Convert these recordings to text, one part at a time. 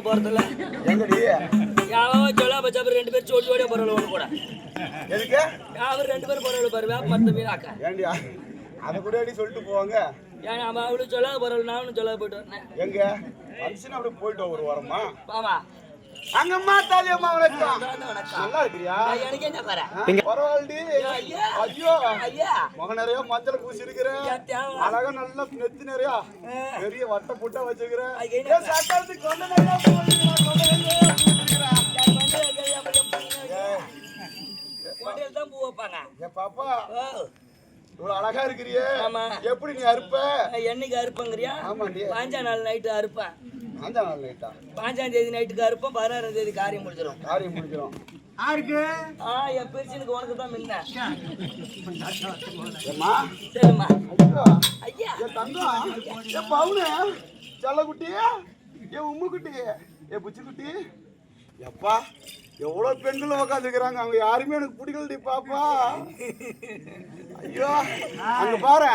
போறதில்ல. யாவன் சொல்ல பச்சா அப்புறம் ரெண்டு பேரும் சோடி ஓடிய போறவங்க கூட. எதுக்கு? அவர் ரெண்டு பேரும் போறவங்க பாரு வேப்ப மரத்தை மீனாக்க ஏண்டி அதை கூட அடி சொல்லிட்டு போவாங்க? ஏன் அவளும் சொல்லாத போறவள் நானும் சொல்லாத போயிட்டு வரேன். எங்க? வந்துச்சுன்னா அப்படியே போயிட்டு ஒரு வாரமா? அங்கம்மா தாலியம்மா வணக்கம் நல்லா இருக்கிறியா? எனக்கு ஐயா ஐயோ. முக நிறைய மஞ்சள் பூசி? அழகா நல்ல நெத்தி நிறைய. பெரிய வட்ட புட்டா வச்சுக்கிற ஐயா, என்ன? ஏன் சாக்காரத்துக்கு கொண்ட நிறைய பூ வச்சிருக்கிறா, கொண்ட நிறைய பூ வச்சிருக்கிறா. என் வந்து எங்க அப்புறம் என் பையன் கோட்டையில் தான் பூ வைப்பாங்க. ஏன் பாப்பா. இவ்வளவு அழகா இருக்கிறியே. ஆமா. எப்படி நீ அறுப்ப? என்னைக்கு அறுப்பங்கிறியா? ஆமாண்டி. பாஞ்சா நாள் நைட்டு அறுப்பேன். அந்த நாள் லைட்டா பாஞ்சாம் தேதி நைட்டுக்கு அறுப்பேன் பதினாறாம் தேதி காரியம் முடிச்சிடும் காரியம் முடிக்கிறோம் ஆ என் பெருசனுக்கு உனக்கு தான் முன்ன. ஏம்மா? சரிம்மா. ஐயோ. என் தங்கம். என் பவுனு. செல்லக்குட்டி. என் உம்முக்குட்டி. என் புச்சிக்குட்டி. எப்பா எவ்வளோ பெண்கள் உக்காந்துருக்குறாங்க. அவங்க யாருமே எனக்கு பிடிக்கலடி பாப்பா. ஐயோ. அங்க பாரு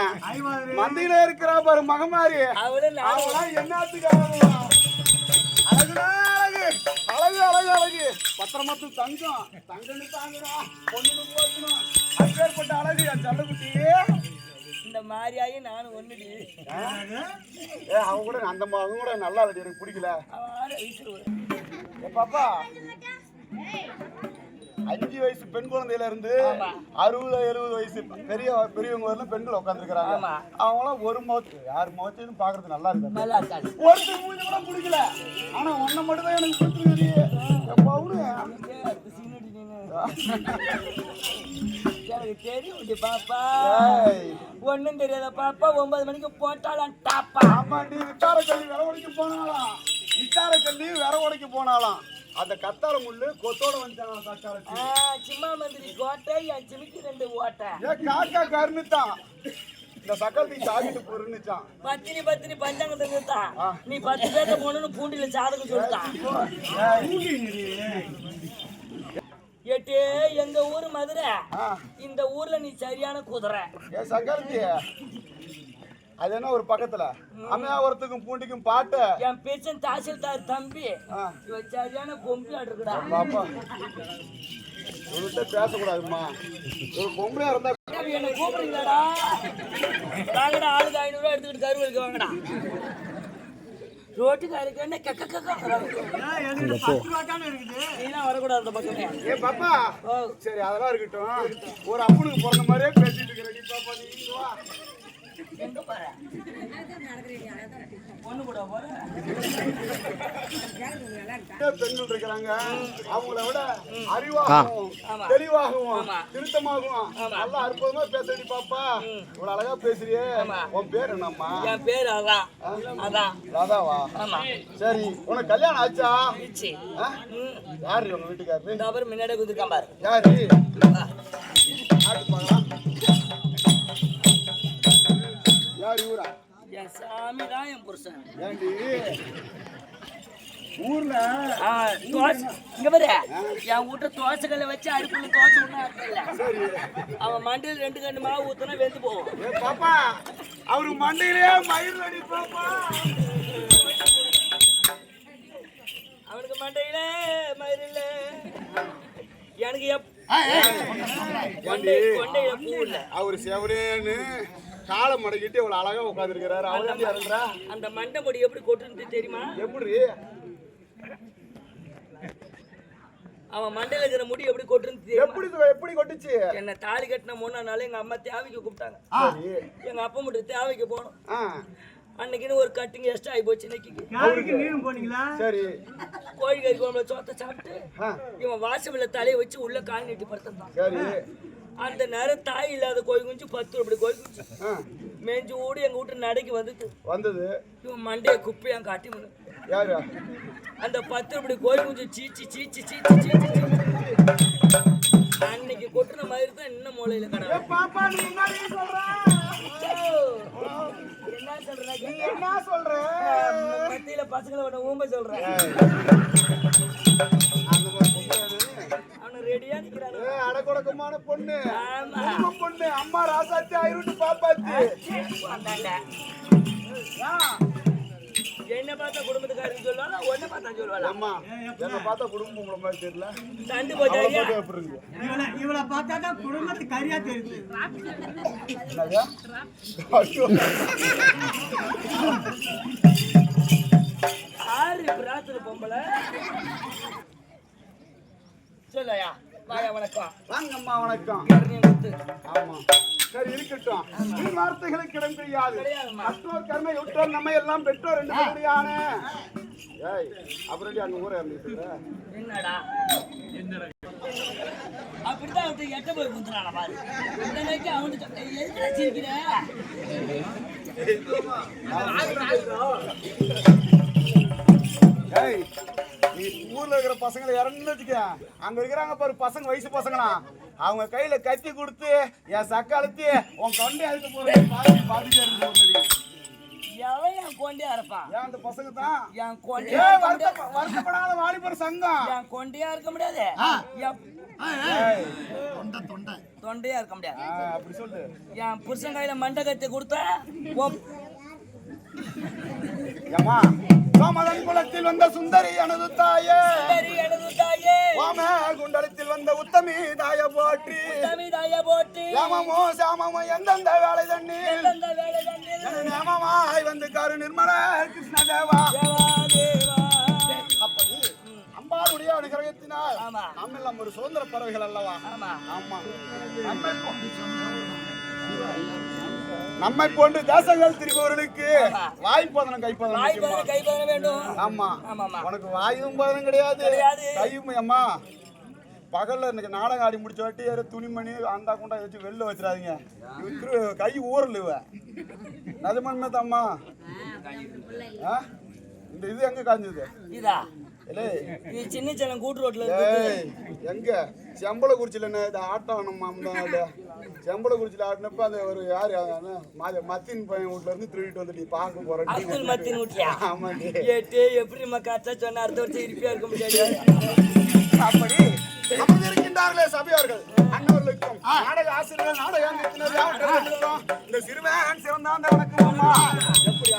மந்தையில இருக்கிறா பாரு மகமாரி. அவளும் என்னத்துக்கு பத்திரமத்து தங்கம். தங்கன்னு தாங்கணும் பொண்ணுன்னு போக்கணும் அப்பேற்பட்ட அழகு என் செல்லக்குட்டி இந்த மாதிரியாகி நானும் ஒண்ணுடி. ஏ அவங்க கூட அந்த அவங்க கூட நல்லா இருக்கு எனக்கு பிடிக்கல. அவன் ஏ பாப்பா. அஞ்சு வயசு பெண் குழந்தையில இருந்து. அறுபது எழுபது வயசு பெரிய பெரியவங்க வரலாம் பெண்கள் உட்காந்துருக்காங்க. அவங்களாம் ஒரு முகத்து யார் முகத்தையும் பாக்குறது நல்லா இருக்கு ஒருத்தர் மூஞ்சி கூட பிடிக்கல. ஆனா ஒன்ன மட்டும் தான் எனக்கு பிடிச்சிருக்கு பவுனு சின்னடி நீனு எனக்கு தெரியும் பாப்பா ஒண்ணும் தெரியாத பாப்பா ஒன்பது மணிக்கு போட்டாலாம் டாப்பா ஆமாண்டி விட்டார கல்லி விர உடைக்க போனாலாம் விட்டார கல்லி விர உடைக்க போனாலாம் அந்த கத்தார முள்ளு கொத்தோட வந்துட்டாங்க கத்தாழ சிம்மா மந்திரி கோட்டை என் சிமிக்கு ரெண்டு ஓட்டை. ஏன் காக்கா கருணுத்தான் இந்த சக்கரத்துக்கு சாகிட்டு பொருணுச்சான் பத்தினி பத்தினி பஞ்சாங்கத்தை நிறுத்தான் ஆ. நீ பத்து பேர்த்த போனு பூண்டில சாதகம் சொல்லிட்டான் எட்டு எங்க ஊரு மதுரை. இந்த ஊர்ல நீ சரியான குதிரை. சக்கரத்தி அது என்ன ஒரு பக்கத்துல? அம்மையாவரத்துக்கும் பூண்டிக்கும் பாட்ட. என் பேச்சன் தாசில்தார் தம்பி. சரியான ஆடுறா பாப்பா இவர்கிட்ட பேசக்கூடாதும்மா. ஒரு பொம்பளையா இருந்தா என்ன கூப்பிடுறீங்களாடா? வாங்கடா ஆளுக்கு ஐநூறு ரூபா எடுத்துக்கிட்டு கருவலுக்கு வாங்கடா. ரோட்டுக்காருக்கு என்ன கக்க கக்க நீலாம் வரக்கூடாது அந்த பக்கமே. ஏ பாப்பா. ஓ. சரி அதெல்லாம் இருக்கட்டும். ஒரு அப்பனுக்கு பிறந்த மாதிரியே பேசிட்டு இருக்கிற நீ பாப்பா நீ வா. எங்க போற பொண்ணு கூட போற நிறைய பெண்கள் இருக்கிறாங்க அவங்கள விட அறிவாகவும். தெளிவாகவும். திருத்தமாகவும் நல்லா அற்புதமா பேசுறடி பாப்பா. இவ்வளவு அழகா பேசுறியே. உன் பேர் என்னம்மா? என் பேர் அதான் அதான் ராதாவா? சரி உனக்கு கல்யாணம் ஆச்சா. யாரு உங்க வீட்டுக்காரரு? அப்புறம் முன்னாடியே குதிருக்கான் பாரு. யாரு? வா. யாரு இவரா என் சாமி தான் என் புருஷன். ஏண்டி? ஊர்ல ஆ, தோசை இங்க பாரு. என் வீட்டு தோசைக்கல்ல வச்சு அடுப்புல தோசை அறுக்கல அவன் மண்டியில் ரெண்டு கண்டு மாவு ஊத்துனா வெந்து போகும். ஏ பாப்பா அவரு மண்டையிலே மயிர் அடி பாப்பா. அவனுக்கு மண்டையில மயிரில்ல எனக்கு எப் கொண்டை கொண்டையில பூ இல்ல. அவரு செவரேன்னு காலை மடக்கிட்டு இவ்வளவு அழகா உட்காந்துருக்கிறாரு அவர் அந்த மண்டை முடி எப்படி கொட்டுன்னு தெரியுமா? எப்படி? அவன் மண்டையில இருக்கிற முடி எப்படி தெரியுமா? எப்படி எப்படி கொட்டுச்சு? என்ன தாலி கட்டின மூணு நாள் எங்க அம்மா தேவைக்கு கூப்பிட்டாங்க. எங்க அப்பா மட்டும் தேவைக்கு போனோம். அன்னைக்குன்னு ஒரு கட்டிங் எக்ஸ்ட்ரா ஆகி போச்சு இன்னைக்கு. சரி. கோழி கறி குழம்புல சோத்தை சாப்பிட்டு இவன் வாசல்ல தலையை வச்சு உள்ள கால் நீட்டி படுத்தான் சரி. அந்த நேரம் தாய் இல்லாத கோழி குஞ்சு பத்து அப்படி கோழி குஞ்சு. மேஞ்சு ஓடி எங்க வீட்டு நடைக்கு வந்துட்டு. வந்தது. இவன் மண்டைய குப்பையா காட்டி முன்னு. யாரு? அந்த பத்து அப்படி கோழி குஞ்சு சீச்சி சீச்சி சீச்சி சீச்சி அன்னைக்கு கொட்டுன மாதிரி தான் இன்னும் மூலையில கடை பாப்பா நீ என்ன சொல்ற? என்ன சொல்றேன் நீ என்ன சொல்ற? மத்தியில ஊம்ப சொல்றேன் அவனை ரெடியா நிக்கிறானு. ஏ, அடக்கொடக்கமான பொண்ணு. பொண்ணு அம்மா ராசாத்தி ஆயிரட்டு பாப்பாத்தி. ஆ, என்ன பார்த்தா குடும்பத்துக்காரங்க சொல்லுவாங்க ஒன்ன பார்த்தா சொல்லுவாங்க அம்மா என்ன பார்த்தா குடும்பம் உங்களை மாதிரி தெரியல. தண்டு போட்டாரியா இவளை இவளை பார்த்தா தான் குடும்பத்துக்கு கரியா தெரியுது. ஆறு பிராத்துல பொம்பளை. சொல்லையா வாயா வணக்கம். வாங்கம்மா வணக்கம். ஆமா. சரி இருக்கட்டும். வீண் வார்த்தைகளுக்கு இடம் தெரியாது கிடையாதும்மா. மற்றோர் கருணை உற்றோர் நம்ம எல்லாம் பெற்றோர் என்று சொல்லியானே ஏய் அப்புறம் அங்க ஊரே இருந்துட்டு? என்னடா? அப்படிதான் அவன் எட்ட போய் குந்துறான பாரு. நேரத்துக்கு அவனுக்கு எதுக்கு சிரிக்கிற? ஏய் நீ ஊர்ல இருக்கிற பசங்களை இறந்து வச்சுக்க. அங்க இருக்கிறாங்க பாரு பசங்க வயசு பசங்களா. அவங்க கையில கத்தி கொடுத்து என் சக்காலத்தி உன் கொண்டை அழுத்து போறேன். எவன் என் கொண்டே இருப்பான் ஏன் அந்த பசங்க தான்? என் கொண்டே ஏ வருத்த வருத்தப்படாத வாலிபர் சங்கம். என் கொண்டையா இருக்க முடியாது? என் ஏய், தொண்டையா இருக்க முடியாது. அப்படி சொல்லு. என் புருஷன் கையில மண்டை கத்தி கொடுத்தா சோமதன் குலத்தில் வந்த சுந்தரி எனது தாயே. குண்டலத்தில் வந்த உத்தமி தாய போற்றி. யாமமோ சாமமோ எந்தெந்த வேலை தண்ணி நியமமாய் வந்து காரு நிர்மல கிருஷ்ணதேவா. தேவா தேவா அப்படி அம்பாளுடைய அனுகிரகத்தினால். நம்ம எல்லாம் ஒரு சுதந்திர பறவைகள் அல்லவா? ஆமா. ஆமா. நம்மை போன்று தேசங்கள் திரும்பவர்களுக்கு கைப்பதனம் வாய் முக்கியமா. பதில் கை பதில் வேண்டும். ஆமா. ஆமாமா உனக்கு வாயும் பதனம் கிடையாது. கையும் அம்மா. பகல்ல இன்னைக்கு நாடகம் ஆடி முடிச்ச வாட்டி துணிமணி அந்த குண்டா வச்சு வெளில வச்சிடாதீங்க கை ஊரல் இவ நதுமன்மே தம்மா ஆ? இந்த இது எங்க காஞ்சது? இது? சின்ன சின்ன கூட்டு ரோட்ல எங்க? செம்பள குறிச்சில என்ன இது ஆட்டம் நம்ம அம்மா செம்பள குறிச்சில ஆடினப்ப அந்த ஒரு யாரு? மத்தின் பையன் வீட்ல இருந்து திருடிட்டு வந்துட்டு பார்க்க போறேன் அப்துல் மத்தின் ஊட்டியா ஆமாண்டி. ஏட்டு எப்படி நம்ம கரெக்டா சொன்ன அடுத்த வருஷம் இருப்பியா இருக்க முடியாது? அப்படி அமர்ந்திருக்கின்றார்களே சபையோர்கள். அன்னவர்களுக்கும் நாடக ஆசிரியர்கள் நாடக இந்த சிறுவன் அம்மா எப்படி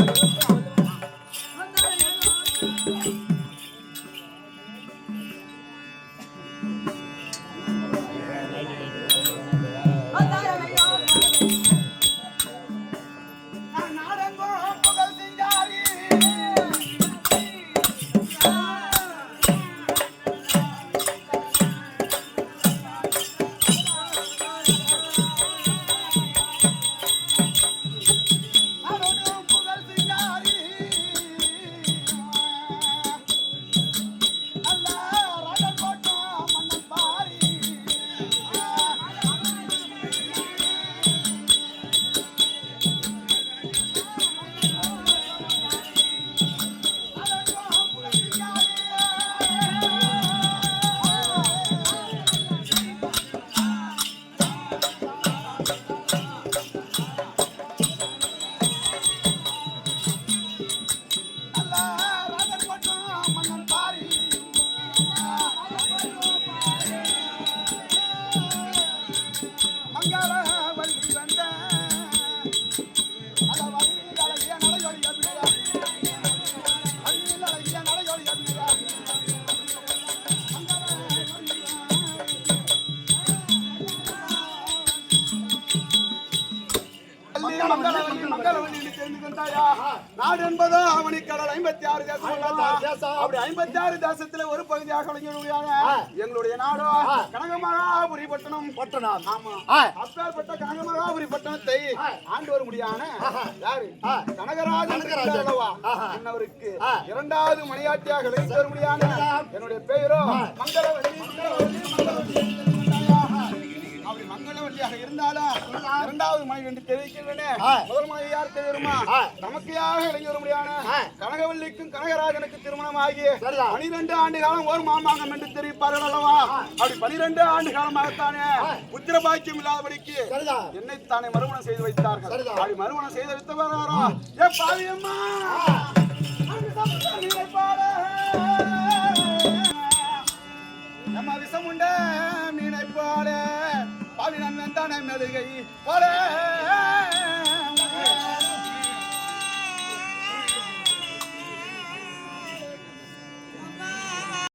கடல் ஐம்பத்தி ஆறு தேசம் அப்படி ஐம்பத்தி ஆறு தேசத்துல ஒரு பகுதியாக விளங்கியுள்ளதாக எங்களுடைய நாடோ கனகமகாபுரி பட்டணம். பட்டணம். ஆமா. அப்பேற்பட்ட கனகமகாபுரி பட்டணத்தை ஆண்டு வர முடியான யாரு? கனகராஜன் அல்லவா என்னவருக்கு இரண்டாவது மணியாட்டியாக விளங்கி வர முடியான என்னுடைய பெயரோ மங்களவல்லி அப்படி மங்களவல்லியாக இருந்தாலும் இரண்டாவது மனைவி என்று தெரிவிக்கிறேனே முதல் மனைவி யார் தெரியுமா? நமக்கையாக இளைஞர் முடியான கனகவல்லிக்கும் கனகராஜனுக்கு திருமணம் ஆகி பனிரெண்டு ஆண்டு காலம் ஒரு மாமாங்கம் என்று தெரிவிப்பார்கள் அல்லவா? அப்படி பனிரெண்டு ஆண்டு காலமாகத்தானே புத்திர பாக்கியம் இல்லாதபடிக்கு என்னைத்தானே மறுமணம் செய்து வைத்தார்கள். அப்படி மறுமணம் செய்து வைத்தவரோ ஏ பாவியம்மா!